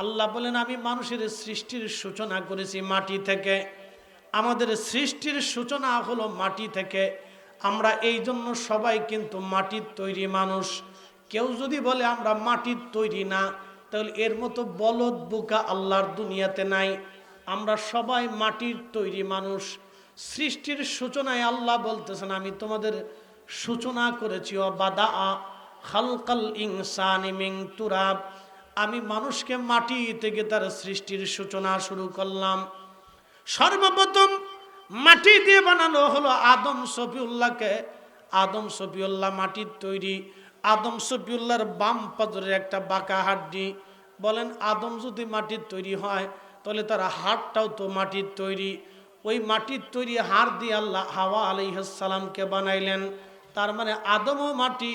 আল্লাহ বলেন, আমি মানুষের সৃষ্টির সূচনা করেছি মাটি থেকে। আমাদের সৃষ্টির সূচনা হলো মাটি থেকে। আমরা এই জন্য সবাই কিন্তু মাটির তৈরি মানুষ। কেউ যদি বলে, আমরা মাটির তৈরি না, তাহলে এর মতো বলদ বোকা আল্লাহর দুনিয়াতে নাই। আমরা সবাই মাটির তৈরি মানুষ। সৃষ্টির সূচনায় আল্লাহ বলতেছেন, আমি তোমাদের সূচনা করেছি। ও বাদা খালকাল ইনসানি মিং তুরাব। আমি মানুষকে মাটি থেকে তার সৃষ্টির সূচনা শুরু করলাম। সর্বপ্রথম মাটি দিয়ে বানানো হলো আদম সফিউল্লাহকে আদম সফিউল্লাহ মাটির তৈরি। আদম সফিউল্লাহর বাম পাজরের একটা বাঁকা হাড্ডি। বলেন, আদম যদি মাটির তৈরি হয়, তাহলে তার হাড়টাও তো মাটির তৈরি। ওই মাটির তৈরি হাড় দিয়ে আল্লাহ হাওয়া আলাইহাসালামকে বানাইলেন। তার মানে আদমও মাটি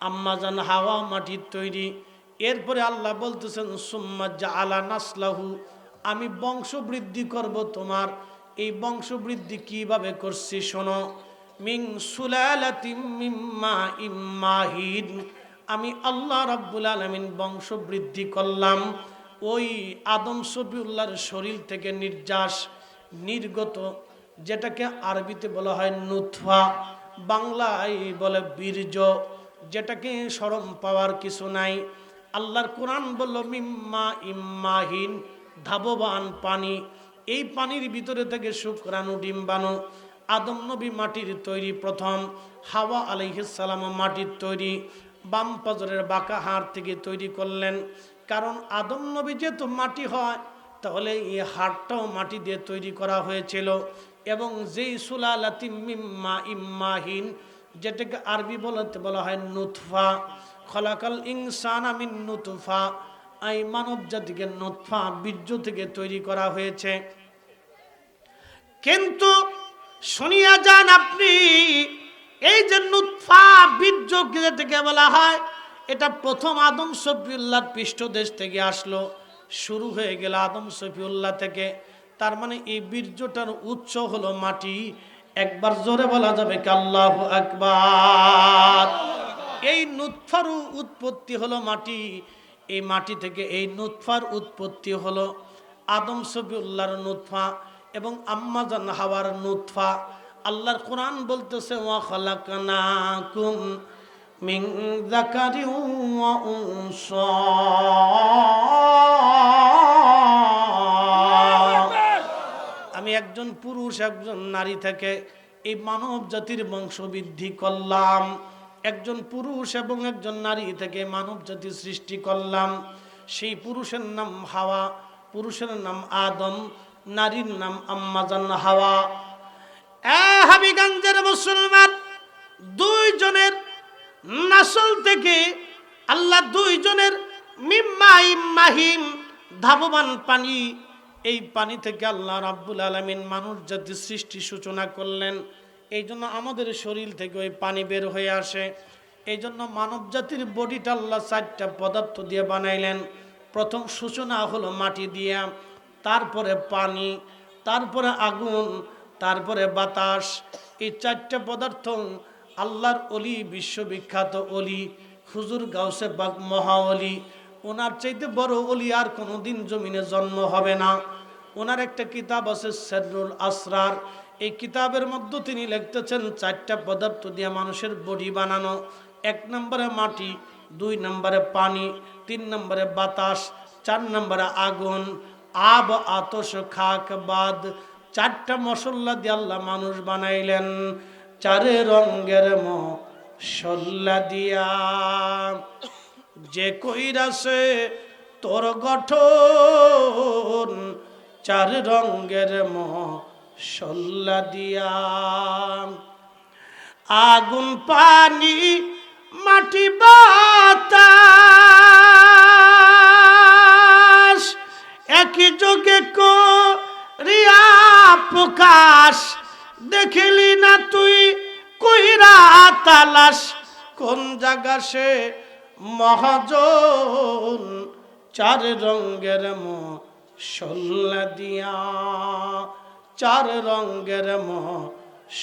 আম্মাজান হাওয়া মাটির তৈরি। এরপরে আল্লাহ বলতেছেন, সুম্মা আলা নাসলাহু আমি বংশবৃদ্ধি করব তোমার। এই বংশবৃদ্ধি কীভাবে করছি শোনো। মিং ইম্মাহিন। আমি আল্লাহ রাব্বুল আলামিন বংশবৃদ্ধি করলাম। ওই আদম সফিউল্লাহর শরীর থেকে নির্যাস, নির্গত, যেটাকে আরবিতে বলা হয় নুথফা বাংলায় বলে বীর্য, যেটাকে সরম পাওয়ার কিছু নাই। আল্লাহর কোরআন বলল, মিম্মা ইম্মাহীন, ধাববান পানি। এই পানির ভিতরে থেকে শুক্রাণু, ডিম্বাণু, আদম নবী মাটির তৈরি প্রথম, হাওয়া আলাইহিসালাম মাটির তৈরি, বাম পজরের বাঁকা হাড় থেকে তৈরি করলেন। কারণ আদম নবী যেহেতু মাটি হয়, তাহলে এই হাড়টাও মাটি দিয়ে তৈরি করা হয়েছিল। এবং যেই সুলালাতি মিম্মা ইম্মাহিন, যেটাকে আরবি বলতে বলা হয় নুতফা খলাকাল ইনসান আমিন নুতফা। এই মানব জাতিকে নুতফা বীর্য থেকে তৈরি করা হয়েছে। কিন্তু শুনিয়া যান আপনি, এই যে নুতফা বীর্য থেকে বলা হয়, এটা প্রথম আদম সফিউল্লাহর পৃষ্ঠদেশ থেকে আসলো, শুরু হয়ে গেল আদম সফিউল্লাহ থেকে। তার মানে এই বীর্যটার উৎস হলো মাটি। একবার জোরে বলা যাবে কি আল্লাহ আকবার। এই নুৎফার উৎপত্তি হলো মাটি। এই মাটি থেকে এই নুৎফার উৎপত্তি হলো আদম সফিউল্লাহর নুৎফা এবং আম্মাজান হাওয়ার নুৎফা। আল্লাহর কোরআন বলতেছে, ওয়া খালাকনাকুম মিন যাকারি ওয়া উনসা। আমি একজন পুরুষ, একজন নারী থেকে এই মানব জাতির বংশবৃদ্ধি করলাম। একজন পুরুষ এবং একজন নারী থেকে মানব জাতি সৃষ্টি করলাম। সেই পুরুষের নাম হাওয়া, পুরুষের নাম আদম, নারীর নাম আম্মাজান হাওয়া। হাবিগঞ্জের মুসলমান, দুইজনের নাসল থেকে আল্লাহ দুইজনের মিম্মা ইম্মাহিম ধাবমান পানি, এই পানি থেকে আল্লাহ রাব্বুল আলমিন মানুষ জাতির সৃষ্টি সূচনা করলেন। এই জন্য আমাদের শরীর থেকে ওই পানি বের হয়ে আসে। এই জন্য মানব জাতির বডিটা আল্লাহ চারটা পদার্থ দিয়ে বানাইলেন। প্রথম সূচনা হলো মাটি দিয়া, তারপরে পানি, তারপরে আগুন, তারপরে বাতাস। এই চারটা পদার্থ আল্লাহর অলি, বিশ্ববিখ্যাত অলি, হুজুর গাউসে বাগ মহা অলি। ওনার চাইতে বড় অলি আর কোনোদিন জমিনে জন্ম হবে না। ওনার একটা কিতাব আছে সেরুল আসরার। এই কিতাবের মধ্যে তিনি লিখতেছেন, চারটা পদার্থ দিয়ে মানুষের বডি বানানো। এক নম্বরে মাটি, দুই নম্বরে পানি, তিন নম্বরে বাতাস, চার নম্বরে আগুন। আব, আতস, খাক, বাদ, চারটা মশলা দিয়ে আল্লাহ মানুষ বানাইলেন। চারে রঙ্গের মশল্লা দিয়া। যে কইরাছে তোর গঠন, চার রঙ্গের মশল্লা দিয়া। আগুন, পানি, মাটি, বাতাস, একই যোগে রিয়া প্রকাশ। দেখিলি না তুই কইরা তালাশ, কোন জায়গা সে মহাজন, চার রঙ্গের মশল্লা দিয়া। চার রঙ্গের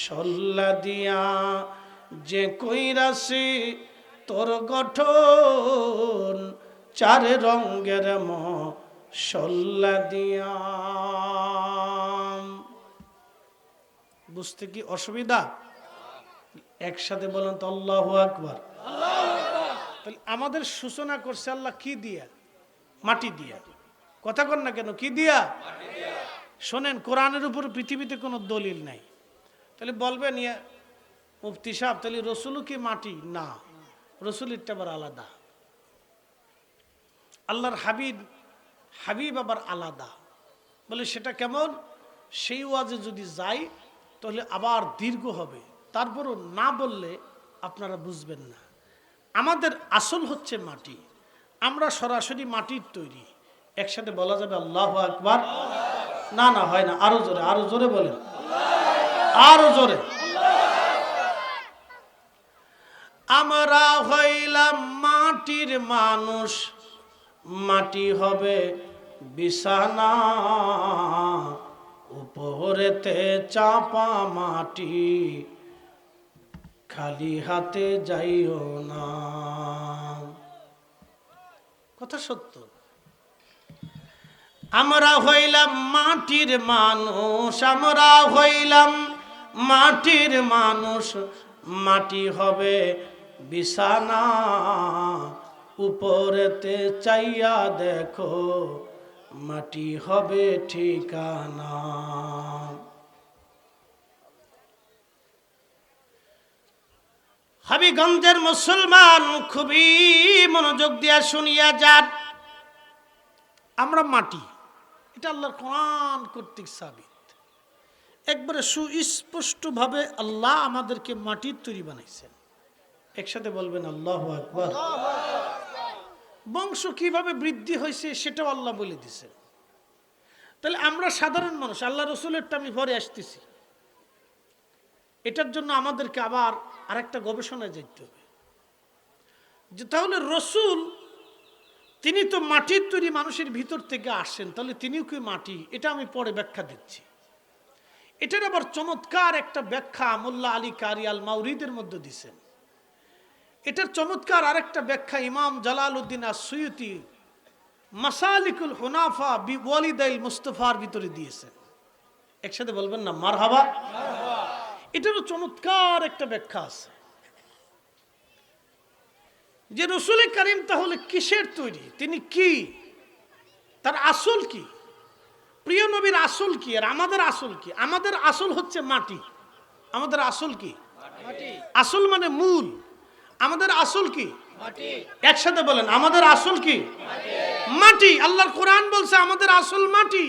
সল্লা দিয়া। যে কইরাসি তোর গঠন, চার রঙ্গের সল্লা দিয়া। বুঝতে কি অসুবিধা? একসাথে বলেন তো আল্লাহ আকবার। তাহলে আমাদের সূচনা করছে আল্লাহ কি দিয়া? মাটি দিয়া। কথা কর না কেন, কি দিয়া? শোনেন, কোরআনের উপর পৃথিবীতে কোনো দলিল নাই। তাহলে বলবেন, ইয়া মুফতি সাহেব, তাহলে রসুলও কি মাটি? না রসুলেরটা আবার আলাদা। আল্লাহর হাবিব হাবিব আবার আলাদা। বলে সেটা কেমন? সেই ওয়াজে যদি যাই, তাহলে আবার দীর্ঘ হবে। তারপরও না বললে আপনারা বুঝবেন না। আমাদের আসল হচ্ছে মাটি। আমরা সরাসরি মাটির তৈরি। একসাথে বলা যাবে আল্লাহ আকবার। না না, হয় না, আরও জোরে আরও জোরে বলেন। আরও জোরে। আমরা হইলাম মাটির মানুষ, মাটি হবে বিছানা, উপরেতে চাপা মাটি, খালি হাতে যাইও না। কথা সত্য? আমরা হইলাম মাটির মানুষ, আমরা হইলাম মাটির মানুষ। মাটি হবে বিছানা, উপরেতে চাইয়া দেখো, মাটি হবে ঠিকানা। হাবিগঞ্জের মুসলমান খুবই মনোযোগ দিয়া শুনিয়া যান। আমরা মাটি। এটা আল্লাহর কোরআন কর্তৃক সাবিত। একবারে সুস্পষ্টভাবে আল্লাহ আমাদেরকে মাটির তৈরি বানাইছেন। একসাথে বলবেন, আল্লাহ আকবার। বংশ কীভাবে বৃদ্ধি হয়েছে সেটাও আল্লাহ বলে দিছে তাহলে আমরা সাধারণ মানুষ, আল্লাহ রসুলেরটা আমি পরে আসতেছি। এটার জন্য আমাদেরকে আবার আরেকটা গবেষণায় যেতে হবে। যে তাহলে রসুল তিনি তো মাটির তৈরি মানুষের ভিতর থেকে আসেন, তাহলে তিনিও কি মাটি? এটা আমি পরে ব্যাখ্যা দিচ্ছি। এটার আবার চমৎকার একটা ব্যাখ্যা মোল্লা আলী কারি আল মাউরিদের মধ্যে দিছেন। এটার চমৎকার আরেকটা ব্যাখ্যা ইমাম জালাল উদ্দিন আসুয়তি মাসালিকুল হুনাফা বি ওয়ালিদাইল মুস্তফার ভিতরে দিয়েছেন। একসাথে বলবেন না মার হাবা এটারও চমৎকার একটা ব্যাখ্যা আছে। যে রসুল করিম তাহলে কিসের তৈরি? তিনি কি? তার আসল কি? প্রিয় নবীর আসল কি? আর আমাদের আসল কি? আমাদের আসল হচ্ছে মাটি। আমাদের আসল কি? আসল মানে মূল। আমাদের আসল কি? একসাথে বলেন আমাদের আসল কি? মাটি। আল্লাহর কোরআন বলছে আমাদের আসল মাটি।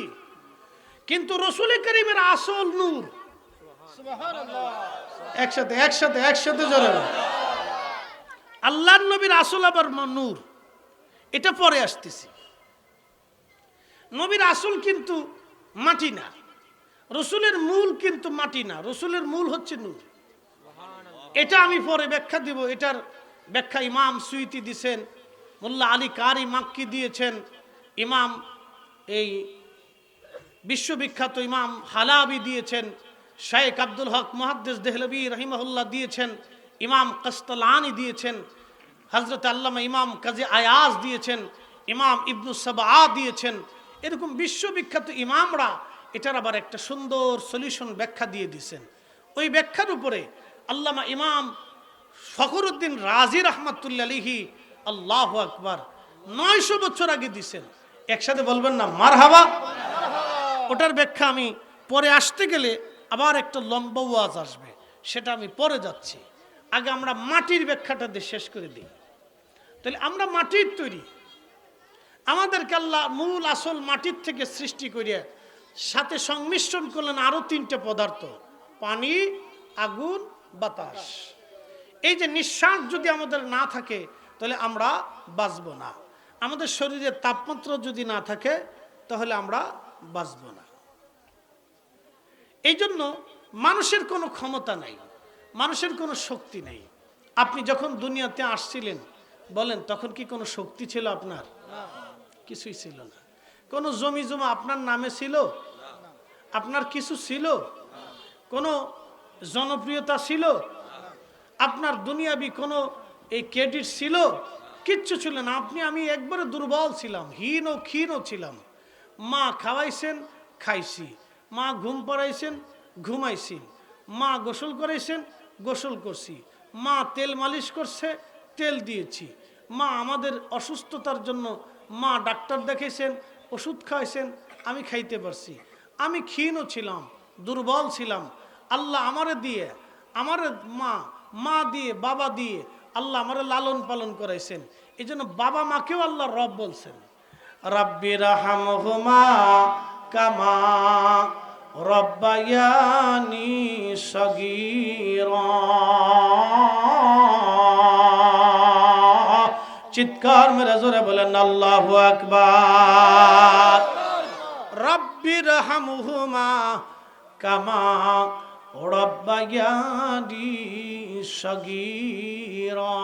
কিন্তু রসুল করিমের আসল নূর। একসাথে একসাথে একসাথে জোরে বলেন। আল্লাহর নবীর আসল আবার নূর। এটা পরে আসতেছি। নবীর আসল কিন্তু মাটি না। রসুলের মূল কিন্তু মাটি না। রসুলের মূল হচ্ছে নূর। এটা আমি পরে ব্যাখ্যা দিব। এটার ব্যাখ্যা ইমাম সুইতি দিছেন, মোল্লা আলী কারি মাক্কি দিয়েছেন, ইমাম এই বিশ্ববিখ্যাত ইমাম হালাবি দিয়েছেন শায়েক আব্দুল হক মহাদ্দেস দেহলবি রহিমহুল্লাহ দিয়েছেন, ইমাম কস্তলানি দিয়েছেন হজরত আল্লামা ইমাম কাজী আয়াজ দিয়েছেন, ইমাম ইবনু ইবনুসাবা দিয়েছেন। এরকম বিশ্ববিখ্যাত ইমামরা এটার আবার একটা সুন্দর সলিউশন ব্যাখ্যা দিয়ে দিয়েছেন। ওই ব্যাখ্যার উপরে আল্লামা ইমাম ফখরুদ্দিন রাজি রহমতুল্লাহি আল্লাহ আকবার নয়শো বছর আগে দিছেন একসাথে বলবেন না মার হাবা ওটার ব্যাখ্যা আমি পরে আসতে গেলে আবার একটা লম্বা ওয়াজ আসবে, সেটা আমি পরে যাচ্ছি। আগে আমরা মাটির ব্যাখ্যাটা দিয়ে শেষ করে দিই। তাহলে আমরা মাটির তৈরি। আমাদেরকে আল্লাহ মূল আসল মাটির থেকে সৃষ্টি করিয়া সাথে সংমিশ্রণ করলেন আরও তিনটে পদার্থ, পানি, আগুন, বাতাস। এই যে নিঃশ্বাস যদি আমাদের না থাকে, তাহলে আমরা বাঁচব না। আমাদের শরীরের তাপমাত্রা যদি না থাকে, তাহলে আমরা বাঁচব না। এই জন্য মানুষের কোনো ক্ষমতা নাই, মানুষের কোনো শক্তি নেই। আপনি যখন দুনিয়াতে আসছিলেন বলেন, তখন কি কোনো শক্তি ছিল আপনার? কিছুই ছিল না। কোনো জমি জমা আপনার নামে ছিল? আপনার কিছু ছিল? কোনো জনপ্রিয়তা ছিল? আপনার দুনিয়াবি কোনো এই ক্রেডিট ছিল? কিচ্ছু ছিল না। আপনি, আমি একবারে দুর্বল ছিলাম, হীন ও ক্ষীণও ছিলাম। মা খাওয়াইছেন, খাইছি। মা ঘুম পড়াইছেন, ঘুমাইছি। মা গোসল করাইছেন, গোসল করছি। মা তেল মালিশ করছে তেল দিয়েছি। মা আমাদের অসুস্থতার জন্য মা ডাক্তার দেখেছেন ওষুধ খাওয়াইছেন, আমি খাইতে পারছি। আমি ক্ষীণও ছিলাম, দুর্বল ছিলাম। আল্লাহ আমারে দিয়ে, আমারে মা মা দিয়ে, বাবা দিয়ে আল্লাহ আমারে লালন পালন করাইছেন। এই জন্য বাবা মাকেও আল্লাহ রব বলছেন, রাব্বি রাহামহুমা কামা রব্বায়ানি সগীরা। চিৎকার মেরে জোরে বলেন আল্লাহু আকবার। রব্বির হামহুমা কামা রব্বায়ানি সগীরা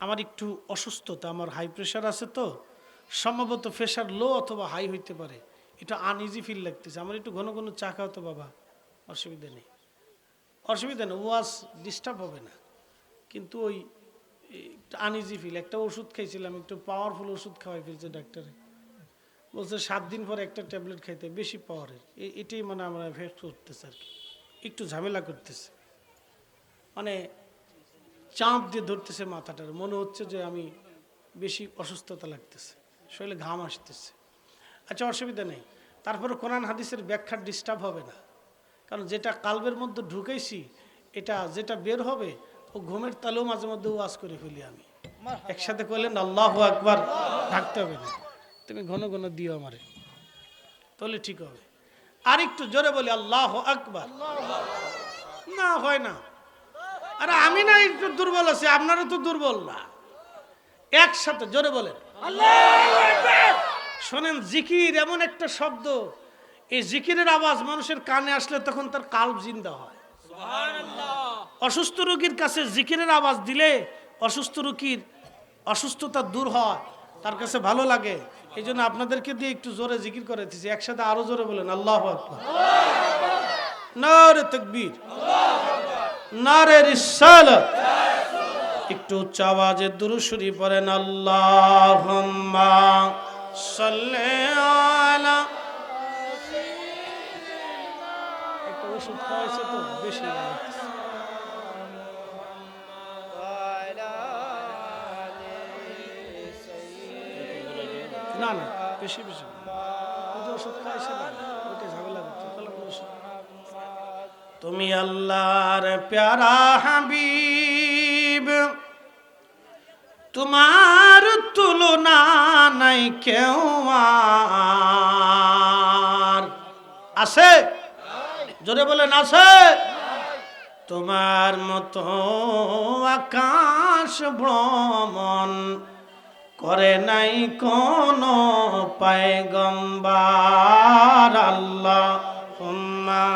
আমার একটু অসুস্থতা আমার হাই প্রেশার আছে তো সম্ভবত প্রেশার লো অথবা হাই হইতে পারে। এটা আনইজি ফিল লাগতেছে। আমার একটু ঘন ঘন চা খাও তো বাবা অসুবিধা নেই। অসুবিধা নেই ওয়াজ ডিস্টার্ব হবে না। কিন্তু ওই আনইজি ফিল একটা ওষুধ খাইছিলাম, একটু পাওয়ারফুল ওষুধ খাওয়াই ফেলছে ডাক্তারে বলছে, সাত দিন পর একটা ট্যাবলেট খাইতে বেশি পাওয়ারের এটাই মানে আমরা এফেক্ট করতেছে আর কি। একটু ঝামেলা করতেছে। মানে চাঁপ দিয়ে ধরতেছে মাথাটার। মনে হচ্ছে যে আমি বেশি অসুস্থতা লাগতেছে। শরীরে ঘাম আসতেছে। আচ্ছা অসুবিধা নেই। তারপরে কোরআন হাদিসের ব্যাখ্যার ডিস্টার্ব হবে না। কারণ যেটা কালবের মধ্যে ঢুকেছি, এটা যেটা বের হবে ও ঘুমের তালেও মাঝে মধ্যে ওয়াজ করে ফেলি আমি। একসাথে করলেন আল্লাহ আকবার থাকতে হবে না। তুমি ঘন ঘন দিও আমারে তাহলে ঠিক হবে। আর একটু জোরে বলি আল্লাহ আকবার। না হয় না। আরে আমি না একটু দুর্বল আছি আপনারা তো দুর্বল না। একসাথে জোরে বলেন। শোনেন জিকির এমন একটা শব্দ এই জিকিরের আওয়াজ মানুষের কানে আসলে তখন তার কাল্প জিন্দা হয়। অসুস্থ রোগীর কাছে জিকিরের আওয়াজ দিলে অসুস্থ রোগীর অসুস্থতা দূর হয়, তার কাছে ভালো লাগে। এই জন্য আপনাদেরকে দিয়ে একটু জোরে জিকির করে দিচ্ছি একসাথে আরও জোরে বলেন, আল্লাহ তকবীর, নারে রিসালাত। একটু উচ্চ আওয়াজে দুরুশরী পড়েন, আল্লাহুম্মা সাল্লি আলা একটা ওষুধ খাওয়াইছে তো, বেশি। বেশি বেশি। ওষুধ খাইছে ওইটা ঝামেলা ওষুধ তুমি আল্লাহর প্যারা হাবিব, তোমার তুলনা নাই কেউ আছে? জোরে বলেন, আছে? তোমার মতো আকাশ ভ্রমণ করে নাই কোন পায়গম্বার আল্লাহ হুম্মা